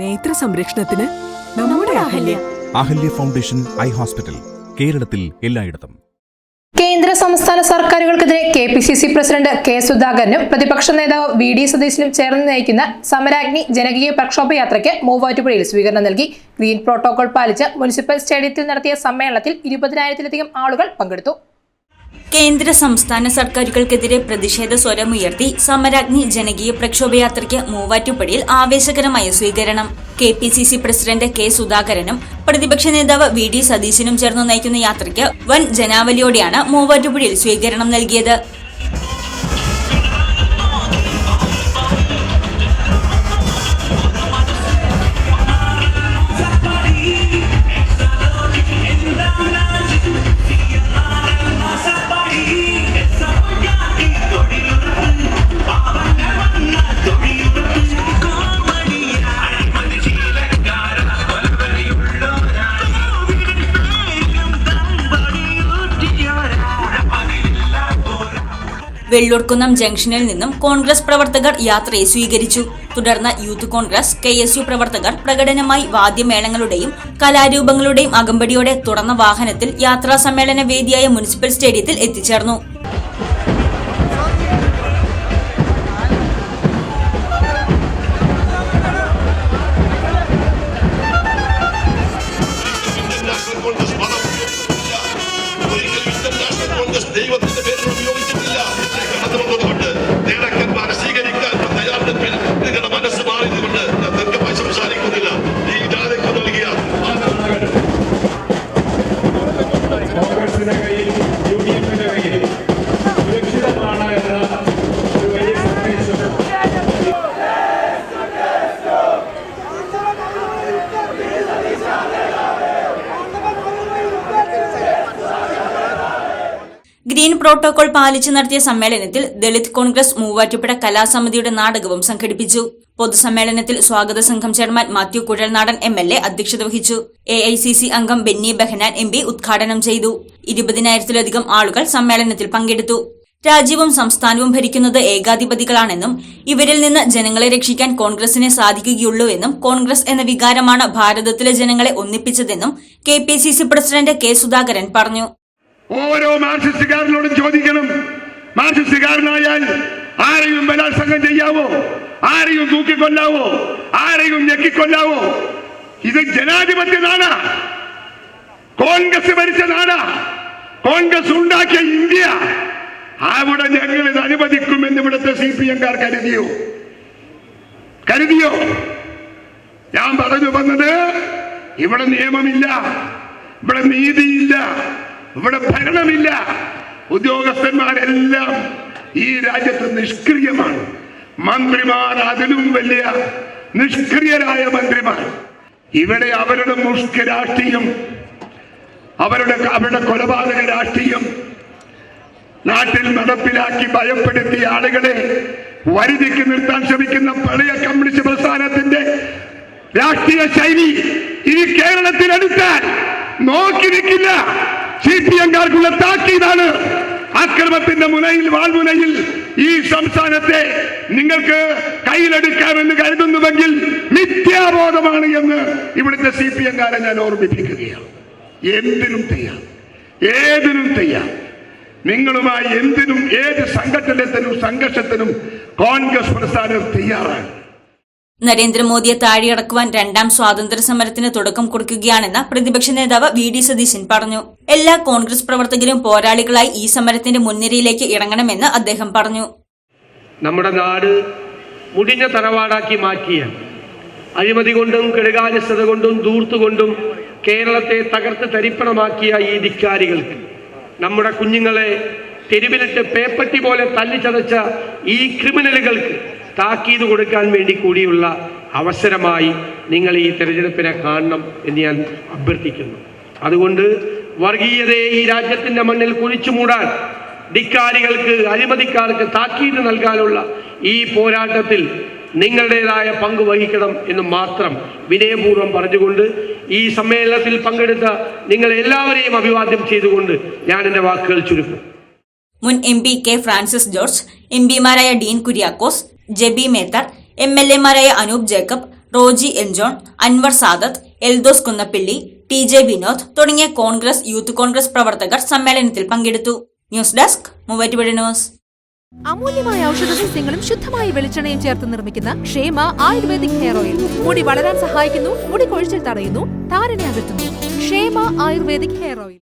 നേത്ര സംരക്ഷണത്തിന് നമ്മുടെ Ahalya. Ahalya foundation eye hospital കേരളത്തിൽ എല്ലായിടത്തും. കേന്ദ്ര സംസ്ഥാന സർക്കാരുകൾക്കെതിരെ K P C C president K സുധാകരനും പ്രതിപക്ഷ നേതാവ് വി ഡി സതീശനും ചേർന്ന് നയിക്കുന്ന സമരാഗ്നി ജനകീയ പ്രക്ഷോഭ യാത്രയ്ക്ക് മൂവാറ്റുപുഴയിൽ സ്വീകരണം നൽകി. ഗ്രീൻ പ്രോട്ടോകോൾ പാലിച്ച് മുനിസിപ്പൽ സ്റ്റേഡിയത്തിൽ നടത്തിയ സമ്മേളനത്തിൽ ഇരുപതിനായിരത്തിലധികം ആളുകൾ പങ്കെടുത്തു. കേന്ദ്ര സംസ്ഥാന സർക്കാരുകൾക്കെതിരെ പ്രതിഷേധ സ്വരമുയർത്തി സമരാഗ്നി ജനകീയ പ്രക്ഷോഭയാത്രയ്ക്ക് മൂവാറ്റുപടിയിൽ ആവേശകരമായ സ്വീകരണം. K P C C president K സുധാകരനും പ്രതിപക്ഷ നേതാവ് വി ഡി സതീശനും ചേർന്ന് നയിക്കുന്ന യാത്രയ്ക്ക് വൻ ജനാവലിയോടെയാണ് മൂവാറ്റുപുഴയിൽ സ്വീകരണം നൽകിയത്. വെള്ളൂർക്കുന്നം ജംഗ്ഷനിൽ നിന്നും കോൺഗ്രസ് പ്രവർത്തകർ യാത്രയെ സ്വീകരിച്ചു. തുടർന്ന് youth Congress K S U പ്രവർത്തകർ പ്രകടനമായി വാദ്യമേളങ്ങളുടെയും കലാരൂപങ്ങളുടെയും അകമ്പടിയോടെ തുറന്ന വാഹനത്തിൽ യാത്രാ സമ്മേളന വേദിയായ മുനിസിപ്പൽ സ്റ്റേഡിയത്തിൽ എത്തിച്ചേർന്നു. ഗ്രീൻ പ്രോട്ടോകോൾ പാലിച്ചു നടത്തിയ സമ്മേളനത്തിൽ ദളിത് കോൺഗ്രസ് മൂവാറ്റുപുഴ കലാസമിതിയുടെ നാടകവും സംഘടിപ്പിച്ചു. പൊതുസമ്മേളനത്തിൽ സ്വാഗത സംഘം chairman Mathew Kuzhalnadan M L A അധ്യക്ഷത വഹിച്ചു. എ ഐ സി സി അംഗം ബെന്നി ബെഹനാൻ എം പി ഉദ്ഘാടനം ചെയ്തു. ഇരുപതിനായിരത്തിലധികം ആളുകൾ സമ്മേളനത്തിൽ പങ്കെടുത്തു. രാജ്യവും സംസ്ഥാനവും ഭരിക്കുന്നത് ഏകാധിപതികളാണെന്നും ഇവരിൽ നിന്ന് ജനങ്ങളെ രക്ഷിക്കാൻ കോൺഗ്രസിനെ സാധിക്കുകയുള്ളൂവെന്നും കോൺഗ്രസ് എന്ന വികാരമാണ് ഭാരതത്തിലെ ജനങ്ങളെ ഒന്നിപ്പിച്ചതെന്നും K P C C president K Sudhakaran പറഞ്ഞു. ഓരോ മാർക്സിസ്റ്റുകാരനോടും ചോദിക്കണം. മാർക്സിസ്റ്റുകാരനായാൽ ആരെയും ബലാത്സംഗം ചെയ്യാവോ? ആരെയും തൂക്കിക്കൊല്ലാവോ? ആരെയും ഞെക്കിക്കൊല്ലാവോ? ഇത് ജനാധിപത്യ നാടാ. കോൺഗ്രസ് ഭരിച്ച നാടാ. കോൺഗ്രസ് ഉണ്ടാക്കിയ ഇന്ത്യ. അവിടെ ഞങ്ങൾ ഇത് അനുവദിക്കുമെന്ന് ഇവിടുത്തെ സി പി എംകാർ കരുതിയോ? കരുതിയോ? ഞാൻ പറഞ്ഞു വന്നത് ഇവിടെ നിയമമില്ല. ഇവിടെ നീതിയില്ല. ഇവിടെ ഭരണമില്ല. ഉദ്യോഗസ്ഥന്മാരെല്ലാം ഈ രാജ്യത്ത് നിഷ്ക്രിയമാണ്. മന്ത്രിമാർ അതിലും വലിയ നിഷ്ക്രിയരായ മന്ത്രിമാർ. ഇവിടെ അവരുടെ മുഷ്ക രാഷ്ട്രീയം അവരുടെ അവരുടെ കൊലപാതക രാഷ്ട്രീയം നാട്ടിൽ നടപ്പിലാക്കി ഭയപ്പെടുത്തിയ ആളുകളെ വരുതിക്ക് നിർത്താൻ ശ്രമിക്കുന്ന പഴയ കമ്മ്യൂണിസ്റ്റ് പ്രസ്ഥാനത്തിന്റെ രാഷ്ട്രീയ ശൈലി ഇനി കേരളത്തിൽ എടുത്താൽ നോക്കി നിൽക്കില്ല. സി പി എംകാർക്കുള്ള താക്കീതാണ് അക്രമത്തിന്റെ മുനയിൽ വാൾമുനയിൽ ഈ സംസ്ഥാനത്തെ നിങ്ങൾക്ക് കയ്യിലെടുക്കാമെന്ന് കരുതുന്നുവെങ്കിൽ മിഥ്യാബോധമാണ് എന്ന് ഇവിടുത്തെ സി പി എംകാരെ ഞാൻ ഓർമ്മിപ്പിക്കുകയാണ്. എന്തിനും തയ്യാം ഏതിനും തയ്യാം നിങ്ങളുമായി എന്തിനും ഏത് സംഘടനത്തിനും സംഘർഷത്തിനും കോൺഗ്രസ് പ്രസ്ഥാനം തയ്യാറാണ്. നരേന്ദ്രമോദിയെ താഴെയടക്കുവാൻ രണ്ടാം സ്വാതന്ത്ര്യ സമരത്തിന് തുടക്കം കുറിക്കുകയാണെന്ന് പ്രതിപക്ഷ നേതാവ് വി ഡി സതീശൻ പറഞ്ഞു. എല്ലാ കോൺഗ്രസ് പ്രവർത്തകരും പോരാളികളായി ഈ സമരത്തിന്റെ മുൻനിരയിലേക്ക് ഇറങ്ങണമെന്ന് അദ്ദേഹം പറഞ്ഞു. നമ്മുടെ നാട് മുടിഞ്ഞ തറവാടാക്കി മാറ്റിയ അഴിമതി കൊണ്ടും കെടുകാര്യസ്ഥത കൊണ്ടും ദൂർത്തുകൊണ്ടും കേരളത്തെ തകർത്ത് തരിപ്പണമാക്കിയ ഈ ധിക്കാരികൾക്ക് നമ്മുടെ കുഞ്ഞുങ്ങളെ തെരുവിലിട്ട് പേപ്പറ്റി പോലെ തല്ലിച്ചതച്ച ഈ ക്രിമിനലുകൾക്ക് താക്കീത് കൊടുക്കാൻ വേണ്ടി കൂടിയുള്ള അവസരമായി നിങ്ങൾ ഈ തെരഞ്ഞെടുപ്പിനെ കാണണം എന്ന് ഞാൻ അഭ്യർത്ഥിക്കുന്നു. അതുകൊണ്ട് വർഗീയതയെ ഈ രാജ്യത്തിന്റെ മണ്ണിൽ കുഴിച്ചു മൂടാൻ ധിക്കാരികൾക്ക് അഴിമതിക്കാർക്ക് താക്കീത് നൽകാനുള്ള ഈ പോരാട്ടത്തിൽ നിങ്ങളുടേതായ പങ്ക് വഹിക്കണം എന്ന് മാത്രം വിനയപൂർവം പറഞ്ഞുകൊണ്ട് ഈ സമ്മേളനത്തിൽ പങ്കെടുത്ത നിങ്ങൾ എല്ലാവരെയും അഭിവാദ്യം ചെയ്തുകൊണ്ട് ഞാൻ എന്റെ വാക്കുകൾ ചുരുക്കും. മുൻ M P K Francis George M പിമാരായ Dean Kuriakose Jebi Mather M L എമാരായ അനൂപ് ജേക്കബ് റോജി എൻജോൺ അൻവർ സാദത്ത് എൽദോസ് കുന്നപ്പിള്ളി ടി ജെ വിനോദ് തുടങ്ങിയ കോൺഗ്രസ് യൂത്ത് കോൺഗ്രസ് പ്രവർത്തകർ സമ്മേളനത്തിൽ പങ്കെടുത്തു. News desk Muvattupuzha news. അമൂല്യമായ ഔഷധ സസ്യങ്ങളും ശുദ്ധമായ വെളിച്ചെണ്ണയും ചേർത്ത് നിർമ്മിക്കുന്ന ക്ഷേമ ആയുർവേദിക് ഹെയർ ഓയിൽ. മുടി വളരാൻ സഹായിക്കുന്നു മുടി കൊഴിച്ചിൽ തടയുന്നു താരനെ അകറ്റുന്നു. ക്ഷേമ ആയുർവേദിക് ഹെയർ ഓയിൽ.